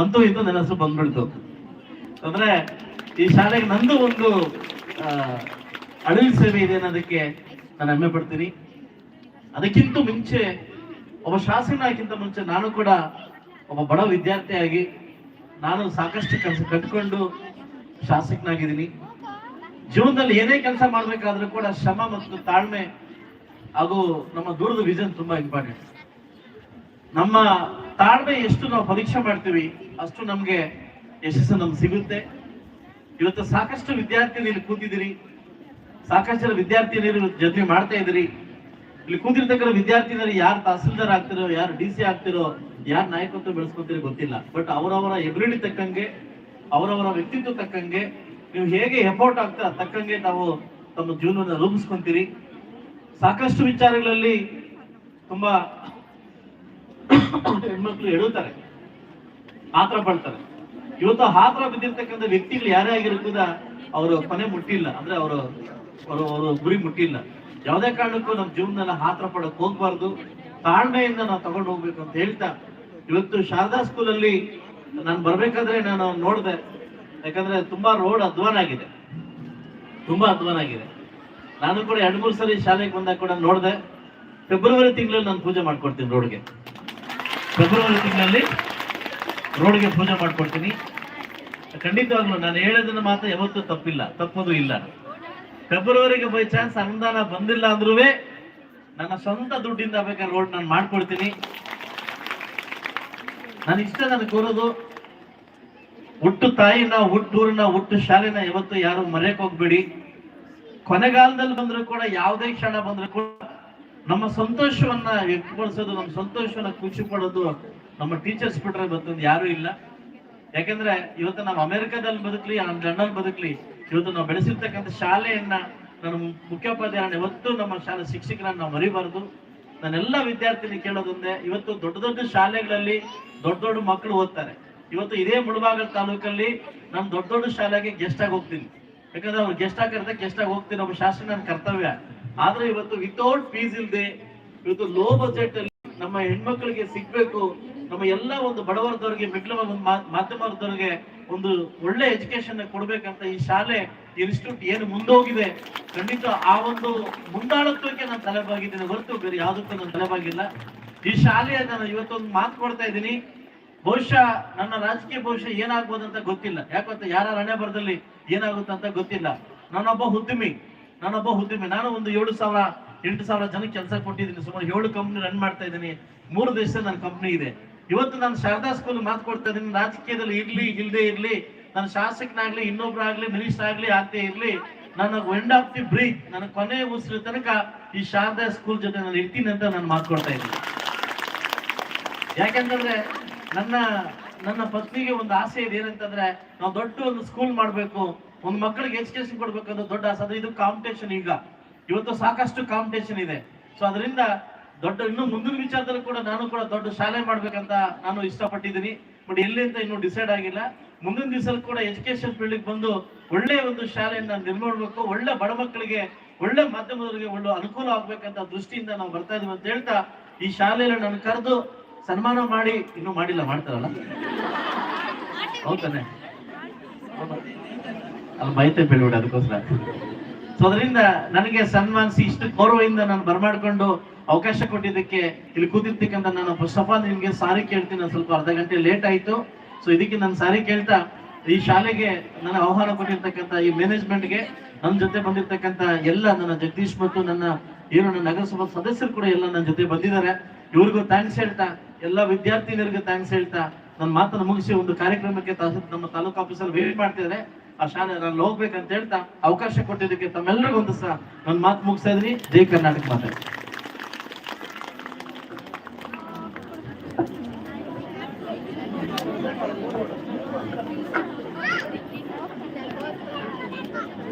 ಅಂತ. ಇದು ನನ್ನ ಹೆಸರು ಬಂದ್ಬಿಡ್ತು. ಅಂದ್ರೆ ಈ ಶಾಲೆಗೆ ನಂದು ಒಂದು ಅಳಿಲು ಸೇವೆ ಇದೆ ಅನ್ನೋದಕ್ಕೆ ನಾನು ಹೆಮ್ಮೆ ಪಡ್ತೀನಿ. ಅದಕ್ಕಿಂತ ಮುಂಚೆ, ಒಬ್ಬ ಶಾಸಕನಾಗಿಂತ ಮುಂಚೆ ನಾನು ಕೂಡ ಒಬ್ಬ ಬಡ ವಿದ್ಯಾರ್ಥಿಯಾಗಿ ನಾನು ಸಾಕಷ್ಟು ಕೆಲಸ ಕಟ್ಕೊಂಡು ಶಾಸಕನಾಗಿದ್ದೀನಿ. ಜೀವನದಲ್ಲಿ ಏನೇ ಕೆಲಸ ಮಾಡ್ಬೇಕಾದ್ರೂ ಕೂಡ ಶ್ರಮ ಮತ್ತು ತಾಳ್ಮೆ ಹಾಗೂ ನಮ್ಮ ದೂರದ ವಿಷನ್ ತುಂಬಾ ಇಂಪಾರ್ಟೆಂಟ್ ನಮ್ಮ ತಾಳ್ಮೆ ಎಷ್ಟು ನಾವು ಪರೀಕ್ಷೆ ಮಾಡ್ತೀವಿ, ಅಷ್ಟು ನಮ್ಗೆ ಯಶಸ್ಸು ನಮ್ಗೆ ಸಿಗುತ್ತೆ. ಇವತ್ತು ಸಾಕಷ್ಟು ವಿದ್ಯಾರ್ಥಿನಿ ಇಲ್ಲಿ ಕೂತಿದ್ದೀರಿ. ಸಾಕಷ್ಟು ಜನ ವಿದ್ಯಾರ್ಥಿನಿಯರು ಜೊತೆ ಮಾಡ್ತಾ ಇದ್ದೀರಿ. ಇಲ್ಲಿ ಕೂತಿರ್ತಕ್ಕಂಥ ವಿದ್ಯಾರ್ಥಿನಿಯರು ಯಾರು ತಹಸೀಲ್ದಾರ್ ಆಗ್ತಿರೋ, ಯಾರು ಡಿ ಸಿ ಆಗ್ತಿರೋ, ಯಾರು ನಾಯಕತ್ವ ಬೆಳೆಸ್ಕೊತೀರಿ ಗೊತ್ತಿಲ್ಲ. ಬಟ್ ಅವರವರ ಎಬಿಲಿಟಿ ತಕ್ಕಂಗೆ, ಅವರವರ ವ್ಯಕ್ತಿತ್ವ ತಕ್ಕಂಗೆ, ನೀವು ಹೇಗೆ ಎಫೋರ್ಟ್ ಆಗ್ತಾ ತಕ್ಕಂಗೆ ನಾವು ತಮ್ಮ ಜೀವನವನ್ನು ರೂಪಿಸ್ಕೊಂತೀರಿ. ಸಾಕಷ್ಟು ವಿಚಾರಗಳಲ್ಲಿ ತುಂಬಾ ಹೆಣ್ಮಕ್ಳು ಹೇಳುತ್ತಾರೆ. ಆತರ ಪಡ್ತಾರೆ. ಇವತ್ತು ಆತರ ಬಿದ್ದಿರ್ತಕ್ಕಂಥ ವ್ಯಕ್ತಿಗಳು ಯಾರೇ ಆಗಿರ್ಬೋದ ಅವರು ಕೊನೆ ಮುಟ್ಟಿಲ್ಲ. ಅಂದ್ರೆ ಅವರು ಅವರು ಅವರು ಗುರಿ ಮುಟ್ಟಿಲ್ಲ. ಯಾವುದೇ ಕಾರಣಕ್ಕೂ ನಮ್ಮ ಜೀವನದಲ್ಲಿ ಆತರ ಪಡಕ್ ಹೋಗ್ಬಾರ್ದು. ತಾಳ್ಮೆಯಿಂದ ನಾವು ತಗೊಂಡು ಹೋಗ್ಬೇಕು ಅಂತ ಹೇಳ್ತಾ, ಇವತ್ತು ಶಾರದಾ ಸ್ಕೂಲಲ್ಲಿ ನಾನು ಬರ್ಬೇಕಾದ್ರೆ ನಾನು ನೋಡಿದೆ. ಯಾಕಂದ್ರೆ ತುಂಬಾ ರೋಡ್ ಅಧ್ವಾನ ಆಗಿದೆ. ತುಂಬಾ ಅಧ್ವಾನ ಆಗಿದೆ. ನಾನು ಕೂಡ ಎರಡು ಮೂರು ಸರಿ ಶಾಲೆಗೆ ಬಂದಾಗ ಕೂಡ ನೋಡಿದೆ. ಫೆಬ್ರವರಿ ತಿಂಗಳಲ್ಲಿ ನಾನು ಪೂಜೆ ಮಾಡ್ಕೊಡ್ತೀನಿ ರೋಡ್ಗೆ. ಫೆಬ್ರವರಿ ತಿಂಗಳಲ್ಲಿ ರೋಡ್ಗೆ ಪೂಜೆ ಮಾಡ್ಕೊಡ್ತೀನಿ. ಖಂಡಿತವಾಗ್ಲೂ ನಾನು ಹೇಳೋದನ್ನ ಮಾತ್ರ ಯಾವತ್ತೂ ತಪ್ಪಿಲ್ಲ, ತಪ್ಪೋದು ಇಲ್ಲ. ಫೆಬ್ರವರಿಗೆ ಬೈ ಚಾನ್ಸ್ ಅನುದಾನ ಬಂದಿಲ್ಲ ಅಂದ್ರೂ ನನ್ನ ಸ್ವಂತ ದುಡ್ಡಿಂದ ಬೇಕಾದ್ರೆ ರೋಡ್ ನಾನು ಮಾಡ್ಕೊಡ್ತೀನಿ. ನಾನು ಇಷ್ಟ ನನಗೆ ಕೋರೋದು. ಹುಟ್ಟು ತಾಯಿನ ಹುಟ್ಟೂರಿನ ಹುಟ್ಟು ಶಾಲೆನ ಯಾವತ್ತು ಯಾರು ಮರೆಯಕ್ಕೆ ಹೋಗ್ಬೇಡಿ. ಕೊನೆಗಾಲದಲ್ಲಿ ಬಂದ್ರು ಕೂಡ ಯಾವುದೇ ಕ್ಷಣ ಬಂದ್ರು ಕೂಡ ನಮ್ಮ ಸಂತೋಷವನ್ನ ವ್ಯಕ್ತಪಡಿಸೋದು, ನಮ್ಮ ಸಂತೋಷವನ್ನ ಖುಷಿ ಪಡೋದು ನಮ್ಮ ಟೀಚರ್ಸ್ ಬಿಟ್ರೆ ಮತ್ತೊಂದು ಯಾರು ಇಲ್ಲ. ಯಾಕಂದ್ರೆ ಇವತ್ತು ನಾವು ಅಮೆರಿಕದಲ್ಲಿ ಬದುಕ್ಲಿ ಲಂಡನ್ ಬದುಕ್ಲಿ, ಇವತ್ತು ನಾವು ಬೆಳೆಸಿರ್ತಕ್ಕಂಥ ಶಾಲೆಯನ್ನ ನನ್ನ ಮುಖ್ಯೋಪಾಧ್ಯಾಯ ಇವತ್ತು ನಮ್ಮ ಶಾಲೆ ಶಿಕ್ಷಕರನ್ನ ನಾವು ಮರಿಬಾರ್ದು. ನಾನೆಲ್ಲ ವಿದ್ಯಾರ್ಥಿನಿ ಕೇಳೋದೊಂದೇ, ಇವತ್ತು ದೊಡ್ಡ ದೊಡ್ಡ ಶಾಲೆಗಳಲ್ಲಿ ದೊಡ್ಡ ದೊಡ್ಡ ಮಕ್ಕಳು ಓದ್ತಾರೆ. ಇವತ್ತು ಇದೇ ಮುಳಬಾಗಲ್ ತಾಲೂಕಲ್ಲಿ ನಾನು ದೊಡ್ಡ ದೊಡ್ಡ ಶಾಲೆಗೆ ಗೆಸ್ಟ್ ಆಗಿ ಹೋಗ್ತೀನಿ. ಯಾಕಂದ್ರೆ ಅವ್ರು ಗೆಸ್ಟ್ ಆಗಿರ್ತಾರೆ ಗೆಸ್ಟ್ ಆಗಿ ಹೋಗ್ತೀನಿ ನಮ್ಮ ಶಾಸಕ ನನ್ನ ಕರ್ತವ್ಯ. ಆದ್ರೆ ಇವತ್ತು ವಿತೌಟ್ ಫೀಸ್ ಇಲ್ಲದೆ ಇವತ್ತು ಲೋ ಬಜೆಟ್ ಅಲ್ಲಿ ನಮ್ಮ ಹೆಣ್ಮಕ್ಳಿಗೆ ಸಿಗ್ಬೇಕು, ನಮ್ಮ ಎಲ್ಲ ಒಂದು ಬಡವರದವ್ರಿಗೆ ಮಿಡ್ಲ್ ಮಾಧ್ಯಮದವ್ರಿಗೆ ಒಂದು ಒಳ್ಳೆ ಎಜುಕೇಶನ್ ಕೊಡ್ಬೇಕಂತ ಈ ಶಾಲೆ ಇನ್ಸ್ಟಿಟ್ಯೂಟ್ ಏನು ಮುಂದೋಗಿದೆ. ಖಂಡಿತ ಆ ಒಂದು ಮುಂದಾಳತ್ವಕ್ಕೆ ನಾನು ತಲೆಬಾಗಿದ್ದೀನಿ ಹೊರತು ಬೇರೆ ಯಾವುದಕ್ಕೂ ನಾನು ತಲೆಬಾಗಿಲ್ಲ. ಈ ಶಾಲೆಯ ನಾನು ಇವತ್ತೊಂದು ಮಾತು ಕೊಡ್ತಾ ಇದ್ದೀನಿ. ಬಹುಶಃ ನನ್ನ ರಾಜಕೀಯ ಭವಿಷ್ಯ ಏನಾಗ್ಬೋದಂತ ಗೊತ್ತಿಲ್ಲ. ಯಾಕಂತ ಯಾರ ಹಣೆ ಬರದಲ್ಲಿ ಏನಾಗುತ್ತೆ ಅಂತ ಗೊತ್ತಿಲ್ಲ. ನಾನೊಬ್ಬ ಉದ್ಯಮಿ. ನಾನೊಬ್ಬ ಉದ್ಯಮಿ ನಾನು ಒಂದು ಏಳು ಸಾವಿರ, ಎಂಟು ಸಾವಿರ ಜನಕ್ಕೆ ಕೆಲಸ ಕೊಟ್ಟಿದ್ದೀನಿ, ಸುಮಾರು ಏಳು ಕಂಪ್ನಿ ರನ್ ಮಾಡ್ತಾ ಇದ್ದೀನಿ. ಮೂರು ದೇಶದಲ್ಲಿ ನನ್ನ ಕಂಪ್ನಿ ಇದೆ. ಇವತ್ತು ನಾನು ಶಾರದಾ ಸ್ಕೂಲ್ ಮಾತು ಕೊಡ್ತಾ ಇದ್ದೀನಿ. ರಾಜಕೀಯದಲ್ಲಿ ಇರ್ಲಿ ಇಲ್ಲದೆ ಇರ್ಲಿ ನಾನು ಶಾಸಕನಾಗ್ಲಿ, ಇನ್ನೊಬ್ರಾಗ್ಲಿ ಮಿನಿಸ್ಟರ್ ಆಗ್ಲಿ ಆಗ್ತೇ ಇರ್ಲಿ, ನನ್ನ ಎಂಡ್ ಆಫ್ ದಿ ಬ್ರೀತ್ ನನ್ನ ಕೊನೆ ಉಸಿರು ತನಕ ಈ ಶಾರದಾ ಸ್ಕೂಲ್ ಜೊತೆ ನಾನು ಇರ್ತೀನಿ ಅಂತ ನಾನು ಮಾತು ಕೊಡ್ತಾ ಇದ್ದೀನಿ. ಯಾಕಂತಂದ್ರೆ ನನ್ನ ನನ್ನ ಪತ್ನಿಗೆ ಒಂದು ಆಸೆ ಇದೆ ಏನಂತಂದ್ರೆ, ನಾವು ದೊಡ್ಡ ಒಂದು ಸ್ಕೂಲ್ ಮಾಡಬೇಕು, ಒಂದು ಮಕ್ಕಳಿಗೆ ಎಜುಕೇಶನ್ ಕೊಡ್ಬೇಕು ದೊಡ್ಡ ಆಸೆ. ಅದು ಇದು ಕಾಂಪಿಟೇಷನ್ ಈಗ. ಇವತ್ತು ಸಾಕಷ್ಟು ಕಾಂಪಿಟೇಷನ್ ಇದೆ. ಸೊ ಅದರಿಂದ ದೊಡ್ಡ ಇನ್ನು ಮುಂದಿನ ವಿಚಾರದಲ್ಲಿ ಕೂಡ ನಾನು ಕೂಡ ದೊಡ್ಡ ಶಾಲೆ ಮಾಡ್ಬೇಕಂತ ನಾನು ಇಷ್ಟಪಟ್ಟಿದ್ದೀನಿ. ಬಟ್ ಎಲ್ಲಿ ಅಂತ ಇನ್ನೂ ಡಿಸೈಡ್ ಆಗಿಲ್ಲ. ಮುಂದಿನ ದಿವಸದಲ್ಲಿ ಕೂಡ ಎಜುಕೇಶನ್ ಫೀಲ್ಡ್ ಬಂದು ಒಳ್ಳೆ ಒಂದು ಶಾಲೆಯನ್ನ ನಿರ್ಮಾಣಬೇಕು ಒಳ್ಳೆ ಬಡ ಮಕ್ಕಳಿಗೆ, ಒಳ್ಳೆ ಮಾಧ್ಯಮದವರಿಗೆ ಒಳ್ಳೆ ಅನುಕೂಲ ಆಗ್ಬೇಕಂತ ದೃಷ್ಟಿಯಿಂದ ನಾವು ಬರ್ತಾ ಇದೀವಿ ಅಂತ ಹೇಳ್ತಾ ಈ ಶಾಲೆಯಲ್ಲಿ ನಾನು ಕರೆದು ಸನ್ಮಾನ ಮಾಡಿ ಇನ್ನೂ ಮಾಡಿಲ್ಲ, ಮಾಡ್ತಾರಲ್ಲ? ಹೌದಾನೆ ಹೌದಾ? ಅಲ್ಲಿ, ಬೈತೆ ಬೆಳಿಬಿಡ ಅದಕ್ಕೋಸ್ಕರ. ಸೊ ಅದರಿಂದ ನನಗೆ ಸನ್ಮಾನಿಸಿ ಇಷ್ಟು ಗೌರವದಿಂದ ನಾನು ಬರಮಾಡ್ಕೊಂಡು ಅವಕಾಶ ಕೊಟ್ಟಿದ್ದಕ್ಕೆ ಇಲ್ಲಿ ಕೂತಿರ್ತಕ್ಕಂಥ ನಾನು ಫಸ್ಟ್ ಆಫ್ ಆಲ್ ನಿಮ್ಗೆ ಸಾರಿ ಕೇಳ್ತೀನಿ ನಾನು ಸ್ವಲ್ಪ ಅರ್ಧ ಗಂಟೆ ಲೇಟ್ ಆಯ್ತು. ಸೊ ಇದಕ್ಕೆ ನಾನು ಸಾರಿ ಕೇಳ್ತಾ, ಈ ಶಾಲೆಗೆ ನನ್ನ ಆಹ್ವಾನ ಕೊಟ್ಟಿರ್ತಕ್ಕಂಥ ಈ ಮ್ಯಾನೇಜ್ಮೆಂಟ್ಗೆ ನನ್ನ ಜೊತೆ ಬಂದಿರ್ತಕ್ಕಂಥ ಎಲ್ಲ ನನ್ನ ಜಗದೀಶ್ ಮತ್ತು ನನ್ನ ಏನು ನನ್ನ ನಗರಸಭಾ ಸದಸ್ಯರು ಕೂಡ ಎಲ್ಲ ನನ್ನ ಜೊತೆ ಬಂದಿದ್ದಾರೆ. ಇವ್ರಿಗೂ ಥ್ಯಾಂಕ್ಸ್ ಹೇಳ್ತಾ ಎಲ್ಲ ವಿದ್ಯಾರ್ಥಿನಿಯರಿಗೆ ಥ್ಯಾಂಕ್ಸ್ ಹೇಳ್ತಾ ನನ್ನ ಮಾತನ್ನು ಮುಗಿಸಿ ಒಂದು ಕಾರ್ಯಕ್ರಮಕ್ಕೆ ನಮ್ಮ ತಾಲೂಕು ಆಫೀಸಲ್ಲಿ ವೇಟ್ ಮಾಡ್ತಿದ್ದಾರೆ ಆ ಶಾಲೆ ನಾನು ಹೋಗ್ಬೇಕಂತ ಹೇಳ್ತಾ ಅವಕಾಶ ಕೊಟ್ಟಿದ್ದಕ್ಕೆ ತಮ್ಮೆಲ್ಲರಿಗೂ ಒಂದು ಸಹ ನನ್ನ ಮಾತು ಮುಗಿಸ್ತಾ ಇದ್ರಿ ಜೈ ಕರ್ನಾಟಕ ಮಾತಾಡಿ